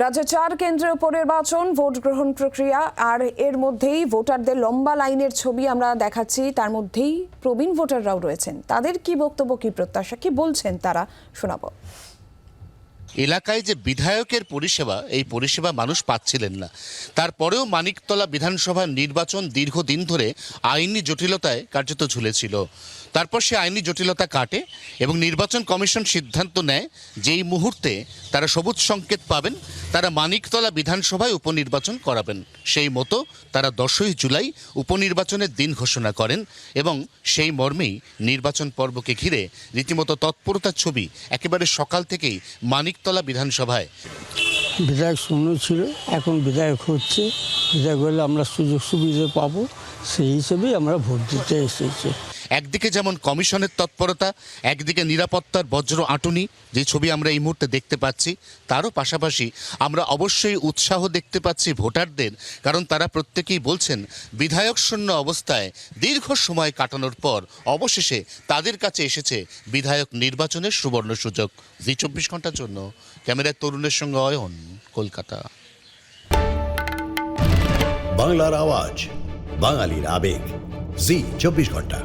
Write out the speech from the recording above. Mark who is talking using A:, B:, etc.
A: রাজ্যে চার কেন্দ্রে উপনির্বাচন ভোট গ্রহণ প্রক্রিয়া, আর এর মধ্যেই ভোটারদের লম্বা লাইনের ছবি আমরা দেখাচ্ছি। তার মধ্যেই প্রবীণ ভোটাররাও রয়েছেন। তাদের কি বক্তব্য, কি প্রত্যাশা, কি বলছেন তারা, শোনাবো।
B: এলাকায় যে বিধায়কের পরিষেবা, এই পরিষেবা মানুষ পাচ্ছিলেন না। তারপরেও মানিকতলা বিধানসভার নির্বাচন দীর্ঘদিন ধরে আইনি জটিলতায় কার্যত ঝুলেছিল। তারপর সে আইনি জটিলতা কাটে এবং নির্বাচন কমিশন সিদ্ধান্ত নেয় যেই মুহূর্তে তারা সবুজ সংকেত পাবেন, তারা মানিকতলা বিধানসভায় উপনির্বাচন করাবেন। সেই মতো তারা দশই জুলাই উপনির্বাচনের দিন ঘোষণা করেন এবং সেই মর্মেই নির্বাচন পর্বকে ঘিরে রীতিমতো তৎপরতার ছবি একেবারে সকাল থেকেই মানিকতলা বিধানসভায়?
C: বিধায়ক শূন্য ছিল, এখন বিধায়ক হচ্ছে। বিধায়ক হলে আমরা সুযোগ সুবিধা পাবো, সেই হিসেবেই আমরা ভোট দিতে এসেছি।
B: একদিকে যেমন কমিশনের তৎপরতা, একদিকে নিরাপত্তার বজ্র আঁটুনি, যে ছবি আমরা এই মুহূর্তে দেখতে পাচ্ছি, তারও পাশাপাশি আমরা অবশ্যই উৎসাহ দেখতে পাচ্ছি ভোটারদের, কারণ তারা প্রত্যেকেই বলছেন, বিধায়ক শূন্য অবস্থায় দীর্ঘ সময় কাটানোর পর অবশেষে তাদের কাছে এসেছে বিধায়ক নির্বাচনের সুবর্ণ সুযোগ। জি চব্বিশ ঘণ্টার জন্য, ক্যামেরায় তরুণের সঙ্গে অয়ন, কলকাতা।
D: বাংলার আওয়াজ, বাঙালির আবেগ। জি চব্বিশ ঘণ্টা।